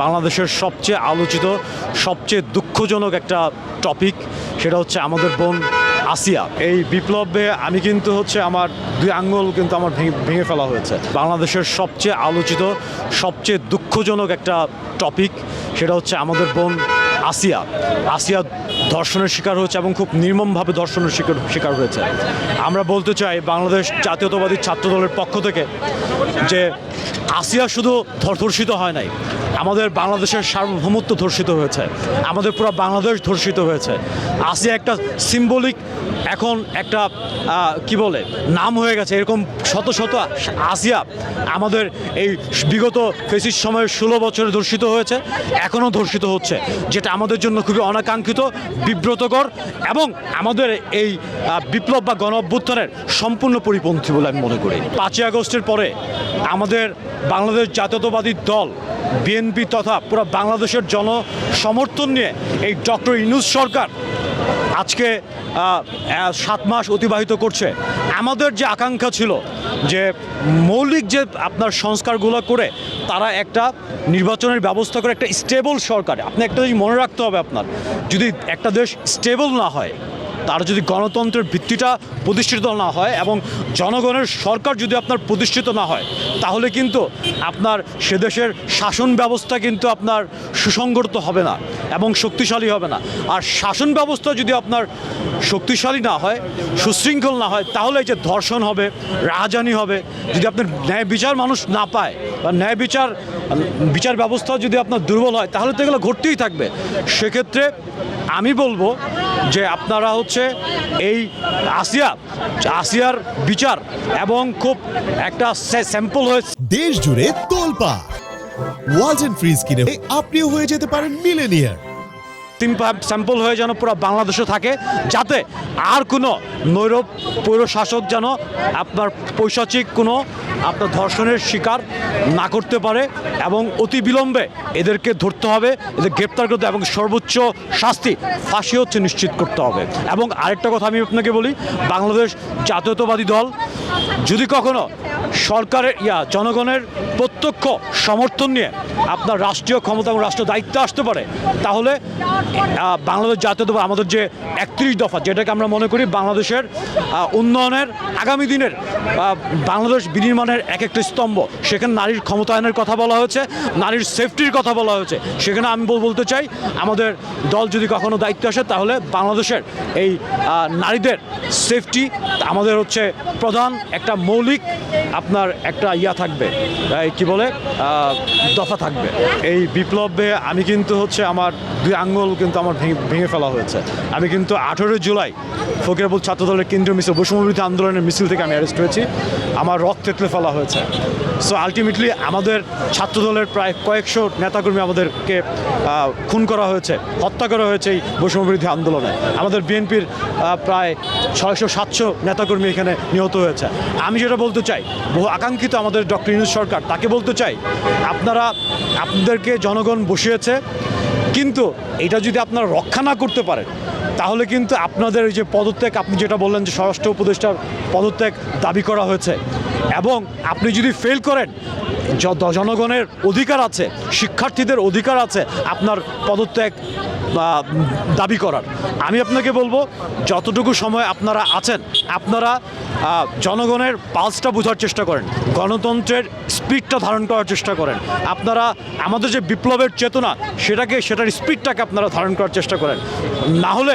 বাংলাদেশের সবচেয়ে আলোচিত, সবচেয়ে দুঃখজনক একটা টপিক সেটা হচ্ছে আমাদের বোন আসিয়া। এই বিপ্লবে আমি কিন্তু হচ্ছে আমার দুই আঙ্গুল কিন্তু আমার ভেঙে ফেলা হয়েছে। বাংলাদেশের সবচেয়ে আলোচিত, সবচেয়ে দুঃখজনক একটা টপিক সেটা হচ্ছে আমাদের বোন আসিয়া। আসিয়া ধর্ষণের শিকার হয়েছে এবং খুব নির্মমভাবে ধর্ষণের শিকার শিকার হয়েছে। আমরা বলতে চাই বাংলাদেশ জাতীয়তাবাদী ছাত্র দলের পক্ষ থেকে যে আসিয়া শুধু ধর- ধর্ষিত হয় নাই আমাদের বাংলাদেশের সার্বভৌমত্ব ধর্ষিত হয়েছে। আমাদের পুরো বাংলাদেশ ধর্ষিত হয়েছে। আসিয়া একটা সিম্বলিক এখন একটা কি বলে, নাম হয়ে গেছে। এরকম শত শত আসিয়া আমাদের এই বিগত ফেসির সময়ের ষোলো বছরে ধর্ষিত হয়েছে, এখনও ধর্ষিত হচ্ছে, যেটা আমাদের জন্য খুবই অনাকাঙ্ক্ষিত, বিব্রতকর এবং আমাদের এই বিপ্লব বা গণ অভ্যুত্থানের সম্পূর্ণ পরিপন্থী বলে আমি মনে করি। পাঁচই আগস্টের পরে আমাদের বাংলাদেশ জাতীয়তাবাদী দল বিএনপি তথা পুরো বাংলাদেশের জন সমর্থন নিয়ে এই ডক্টর ইনুস সরকার আজকে সাত মাস অতিবাহিত করছে। আমাদের যে আকাঙ্ক্ষা ছিল যে মৌলিক যে আপনার সংস্কারগুলো করে তারা একটা নির্বাচনের ব্যবস্থা করে, একটা স্টেবল সরকার। আপনি একটা জিনিস মনে রাখতে হবে আপনার, যদি একটা দেশ স্টেবল না হয় তার যদি গণতন্ত্রের ভিত্তিটা প্রতিষ্ঠিত না হয় এবং জনগণের সরকার যদি আপনার প্রতিষ্ঠিত না হয়, তাহলে কিন্তু আপনার সে দেশের শাসন ব্যবস্থা কিন্তু আপনার সুসংগত হবে না এবং শক্তিশালী হবে না। আর শাসন ব্যবস্থা যদি আপনার শক্তিশালী না হয়, সুশৃঙ্খল না হয়, তাহলে এই যে ধর্ষণ হবে, রাহাজানি হবে, যদি আপনার ন্যায় বিচার মানুষ না পায় বা ন্যায় বিচার বিচার ব্যবস্থা যদি আপনার দুর্বল হয় তাহলে তো এগুলো ঘটতেই থাকবে। সেক্ষেত্রে আমি বলব যে আপনারা হচ্ছে এই আসিয়া আসিয়ার বিচার এবং খুব একটা স্যাম্পল হয়েছে দেশ জুড়ে তোলপা। ওয়ালটন ফ্রিজ কিনে আপনিও হয়ে যেতে পারেন মিলেনিয়ার। তিন স্যাম্পল হয়ে যেন পুরো বাংলাদেশে থাকে যাতে আর কোনো নৈরব পৌর শাসক যেন আপনার পৈশাচিক কোনো আপনার ধর্ষণের শিকার না করতে পারে এবং অতি বিলম্বে এদেরকে ধরতে হবে, এদের গ্রেপ্তার করতে এবং সর্বোচ্চ শাস্তি, ফাঁসি হচ্ছে নিশ্চিত করতে হবে। এবং আরেকটা কথা আমি আপনাকে বলি, বাংলাদেশ জাতীয়তাবাদী দল যদি কখনো সরকারের, ইয়া, জনগণের প্রত্যক্ষ সমর্থন নিয়ে আপনার রাষ্ট্রীয় ক্ষমতা এবং রাষ্ট্র দায়িত্বে আসতে পারে, তাহলে বাংলাদেশ জাতীয় দফা আমাদের যে একত্রিশ দফা, যেটাকে আমরা মনে করি বাংলাদেশের উন্নয়নের আগামী দিনের বাংলাদেশ বিনির্মাণের এক একটা স্তম্ভ, সেখানে নারীর ক্ষমতায়নের কথা বলা হয়েছে, নারীর সেফটির কথা বলা হয়েছে। সেখানে আমি বলতে চাই, আমাদের দল যদি কখনো দায়িত্ব আসে, তাহলে বাংলাদেশের এই নারীদের সেফটি আমাদের হচ্ছে প্রধান একটা মৌলিক আপনার একটা ইয়া থাকবে কি বলে দফা থাকবে। এই বিপ্লবে আমি কিন্তু হচ্ছে আমার দুই আঙ্গুল কিন্তু আমার ভেঙে ফেলা হয়েছে। আমি কিন্তু আঠেরোই জুলাই ফকিরাবুল ছাত্রদলের কেন্দ্রীয় মিছিল, বৈষম্যবিরোধী আন্দোলনের মিছিল থেকে আমি অ্যারেস্ট হয়েছি। আমার রক্ত তেতলে ফেলা হয়েছে। সো আলটিমেটলি আমাদের ছাত্র দলের প্রায় কয়েকশো নেতাকর্মী আমাদেরকে খুন করা হয়েছে, হত্যা করা হয়েছে এই বৈষম্যবিরোধী আন্দোলনে। আমাদের বিএনপির প্রায় ছয়শো সাতশো নেতাকর্মী এখানে নিহত হয়েছে। আমি যেটা বলতে চাই, বহু আকাঙ্ক্ষিত আমাদের ডক্টর ইউনুস সরকার, তাকে বলতে চাই, আপনারা, আপনাদেরকে জনগণ বসিয়েছে, কিন্তু এটা যদি আপনারা রক্ষা না করতে পারেন তাহলে কিন্তু আপনাদের ওই যে পদত্যাগ, আপনি যেটা বললেন যে স্বরাষ্ট্র উপদেষ্টার পদত্যাগ দাবি করা হয়েছে, এবং আপনি যদি ফেল করেন জনগণের অধিকার আছে, শিক্ষার্থীদের অধিকার আছে, আপনার পদত্যাগ দাবি করার। আমি আপনাকে বলব, যতটুকু সময় আপনারা আছেন, আপনারা জনগণের পালসটা বোঝার চেষ্টা করেন, গণতন্ত্রের স্পিডটা ধারণ করার চেষ্টা করেন। আপনারা, আমাদের যে বিপ্লবের চেতনা, সেটাকে, সেটার স্পিডটাকে আপনারা ধারণ করার চেষ্টা করেন। না হলে